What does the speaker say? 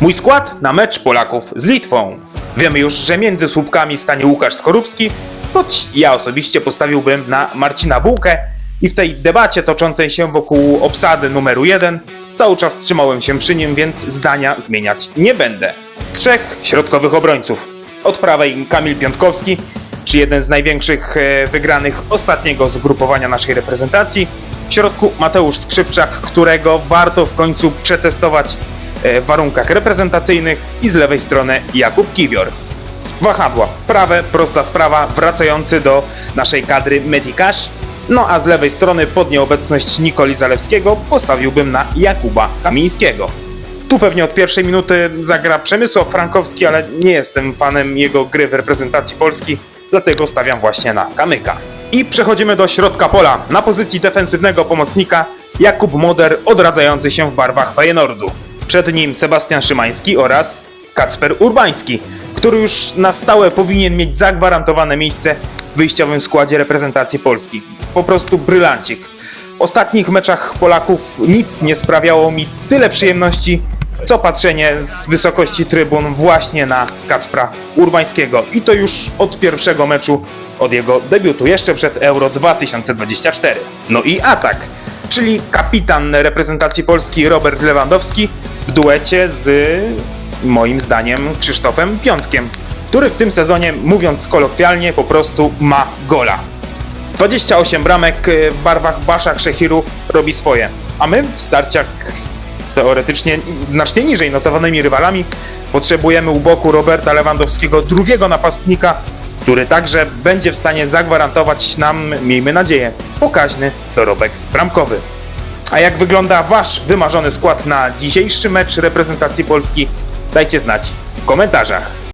Mój skład na mecz Polaków z Litwą. Wiemy już, że między słupkami stanie Łukasz Skorupski, choć ja osobiście postawiłbym na Marcina Bułkę i w tej debacie toczącej się wokół obsady numeru 1 cały czas trzymałem się przy nim, więc zdania zmieniać nie będę. Trzech środkowych obrońców. Od prawej Kamil Piątkowski, czy jeden z największych e, wygranych ostatniego zgrupowania naszej reprezentacji. W środku Mateusz Skrzypczak, którego warto w końcu przetestować warunkach reprezentacyjnych i z lewej strony Jakub Kiwior. Wahadła, prawe, prosta sprawa, wracający do naszej kadry Medikash. No a z lewej strony pod nieobecność Nikoli Zalewskiego postawiłbym na Jakuba Kamińskiego. Tu pewnie od pierwszej minuty zagra Przemysław Frankowski, ale nie jestem fanem jego gry w reprezentacji Polski, dlatego stawiam właśnie na Kamyka. I przechodzimy do środka pola. Na pozycji defensywnego pomocnika Jakub Moder odradzający się w barwach Feyenoordu. Przed nim Sebastian Szymański oraz Kacper Urbański, który już na stałe powinien mieć zagwarantowane miejsce w wyjściowym składzie reprezentacji Polski. Po prostu brylancik. W ostatnich meczach Polaków nic nie sprawiało mi tyle przyjemności, co patrzenie z wysokości trybun właśnie na Kacpra Urbańskiego. I to już od pierwszego meczu, od jego debiutu, jeszcze przed Euro 2024. No i atak, czyli kapitan reprezentacji Polski Robert Lewandowski w duecie z moim zdaniem Krzysztofem Piątkiem, który w tym sezonie, mówiąc kolokwialnie, po prostu ma gola. 28 bramek y, w barwach Basza Krzechiru robi swoje, a my w starciach z teoretycznie znacznie niżej notowanymi rywalami potrzebujemy u boku Roberta Lewandowskiego drugiego napastnika, który także będzie w stanie zagwarantować nam, miejmy nadzieję, pokaźny dorobek bramkowy. A jak wygląda Wasz wymarzony skład na dzisiejszy mecz reprezentacji Polski? Dajcie znać w komentarzach.